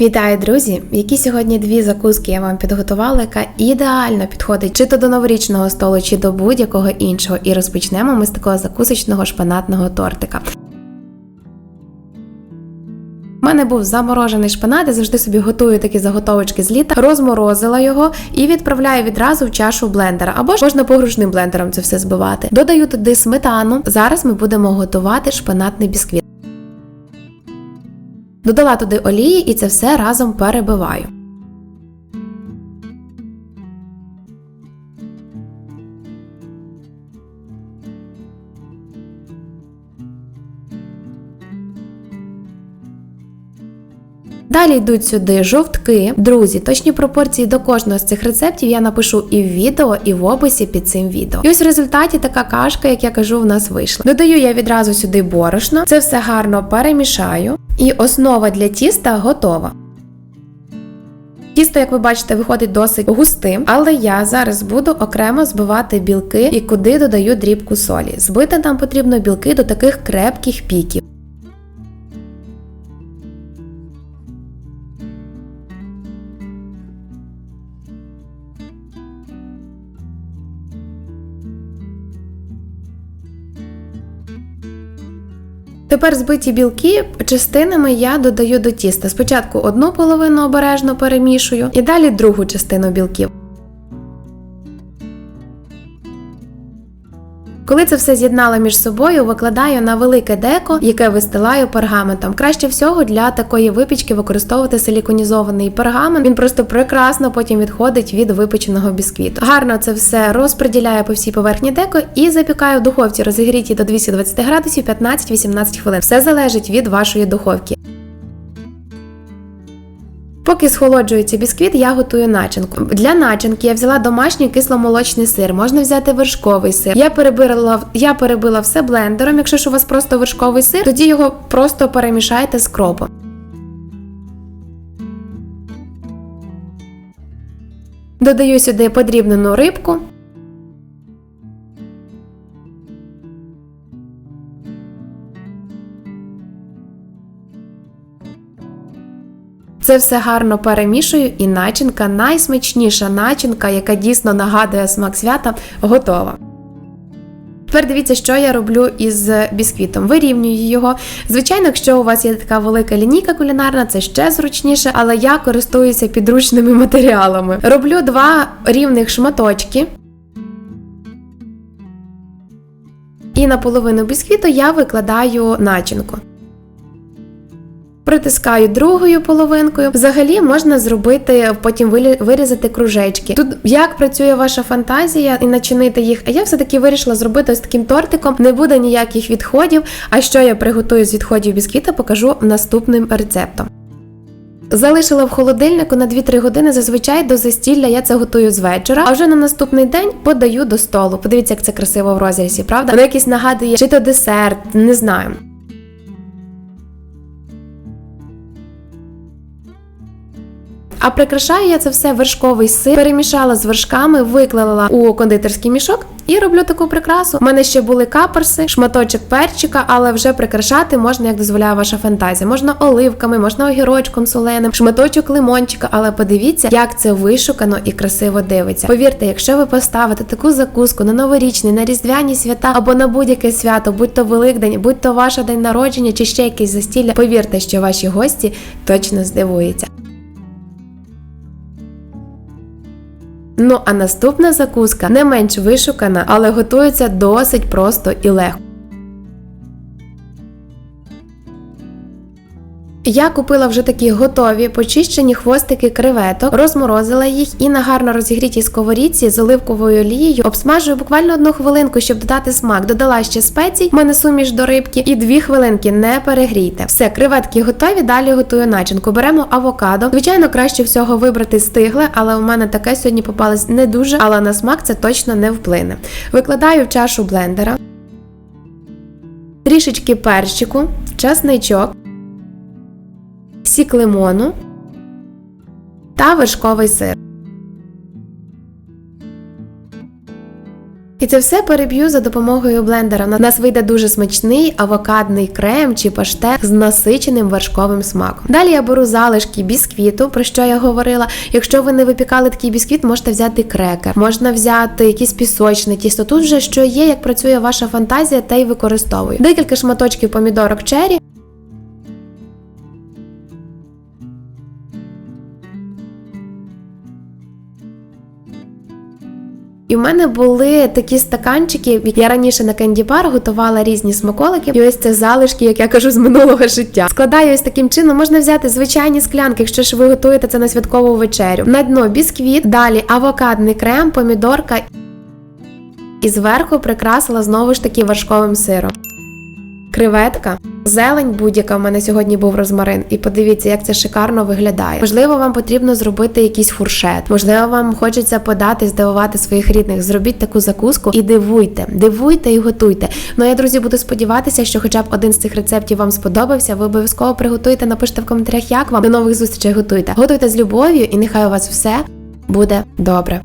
Вітаю, друзі! Які сьогодні дві закуски я вам підготувала, яка ідеально підходить чи то до новорічного столу, чи до будь-якого іншого. І розпочнемо ми з такого закусочного шпанатного тортика. У мене був заморожений шпинат, я завжди собі готую такі заготовочки з літа, розморозила його і відправляю відразу в чашу блендера. Або ж можна погружним блендером це все збивати. Додаю туди сметану. Зараз ми будемо готувати шпинатний бісквіт. Додала туди олії і це все разом перебиваю. Далі йдуть сюди жовтки. Друзі, точні пропорції до кожного з цих рецептів я напишу і в відео, і в описі під цим відео. І ось в результаті така кашка, як я кажу, в нас вийшла. Додаю я відразу сюди борошно, це все гарно перемішаю, і основа для тіста готова. Тісто, як ви бачите, виходить досить густим, але я зараз буду окремо збивати білки і куди додаю дрібку солі. Збити нам потрібно білки до таких крепких піків. Тепер збиті білки частинами я додаю до тіста. Спочатку одну половину обережно перемішую і далі другу частину білків. Коли це все з'єднала між собою, викладаю на велике деко, яке вистилаю пергаментом. Краще всього для такої випічки використовувати силіконізований пергамент. Він просто прекрасно потім відходить від випеченого бісквіту. Гарно це все розподіляю по всій поверхні деко і запікаю в духовці розігріті до 220 градусів 15-18 хвилин. Все залежить від вашої духовки. Поки схолоджується бісквіт, я готую начинку. Для начинки я взяла домашній кисломолочний сир, можна взяти вершковий сир. Я перебила, я перебила все блендером. Якщо ж у вас просто вершковий сир, тоді його просто перемішайте з кропом. Додаю сюди подрібнену рибку. Це все гарно перемішую, і начинка, найсмачніша начинка, яка дійсно нагадує смак свята, готова. Тепер дивіться, що я роблю із бісквітом. Вирівнюю його. Звичайно, якщо у вас є така велика лінійка кулінарна, це ще зручніше, але я користуюся підручними матеріалами. Роблю два рівних шматочки. І на половину бісквіту я викладаю начинку. Притискаю другою половинкою. Взагалі можна зробити, потім вирізати кружечки. Тут як працює ваша фантазія і начинити їх. А я все-таки вирішила зробити ось таким тортиком. Не буде ніяких відходів. А що я приготую з відходів бісквіта, покажу наступним рецептом. Залишила в холодильнику на 2-3 години. Зазвичай до застілля я це готую з вечора, а вже на наступний день подаю до столу. Подивіться, як це красиво в розрізі, правда? Воно якийсь нагадує, чи то десерт, не знаю. А прикрашаю я це все вершковий сир, перемішала з вершками, виклала у кондитерський мішок і роблю таку прикрасу. У мене ще були каперси, шматочок перчика, але вже прикрашати можна, як дозволяє ваша фантазія. Можна оливками, можна огірочком соленим, шматочок лимончика, але подивіться, як це вишукано і красиво дивиться. Повірте, якщо ви поставите таку закуску на новорічний, на різдвяні свята або на будь-яке свято, будь то Великдень, будь то ваше день народження чи ще якесь застілля, повірте, що ваші гості точно здивуються. Ну а наступна закуска не менш вишукана, але готується досить просто і легко. Я купила вже такі готові почищені хвостики креветок, розморозила їх і на гарно розігрітій сковорідці з оливковою олією обсмажую буквально одну хвилинку, щоб додати смак. Додала ще спецій, в мене суміш до рибки, і дві хвилинки не перегрійте. Все, креветки готові. Далі готую начинку. Беремо авокадо. Звичайно, краще всього вибрати стигле, але у мене таке сьогодні попалось не дуже, але на смак це точно не вплине. Викладаю в чашу блендера, трішечки перчику, часничок сік лимону та вершковий сир. І це все переб'ю за допомогою блендера. У нас вийде дуже смачний авокадний крем чи паштет з насиченим вершковим смаком. Далі я беру залишки бісквіту, про що я говорила. Якщо ви не випікали такий бісквіт, можете взяти крекер, можна взяти якісь пісочне тісто. Тут вже що є, як працює ваша фантазія, та й використовую. Декілька шматочків помідорок чері. І в мене були такі стаканчики. Я раніше на кенді-бар готувала різні смаколики. І ось це залишки, як я кажу, з минулого життя. Складаю ось таким чином. Можна взяти звичайні склянки, якщо ж ви готуєте це на святкову вечерю. На дно бісквіт, далі авокадний крем, помідорка. І зверху прикрасила знову ж таки вершковим сиром. Креветка, зелень будь-яка в мене сьогодні був розмарин. І подивіться, як це шикарно виглядає. Можливо, вам потрібно зробити якийсь фуршет. Можливо, вам хочеться подати, здивувати своїх рідних. Зробіть таку закуску і дивуйте, дивуйте і готуйте. Ну я, друзі, буду сподіватися, що хоча б один з цих рецептів вам сподобався. Ви обов'язково приготуйте, напишіть в коментарях, як вам. До нових зустрічей готуйте. Готуйте з любов'ю, і нехай у вас все буде добре.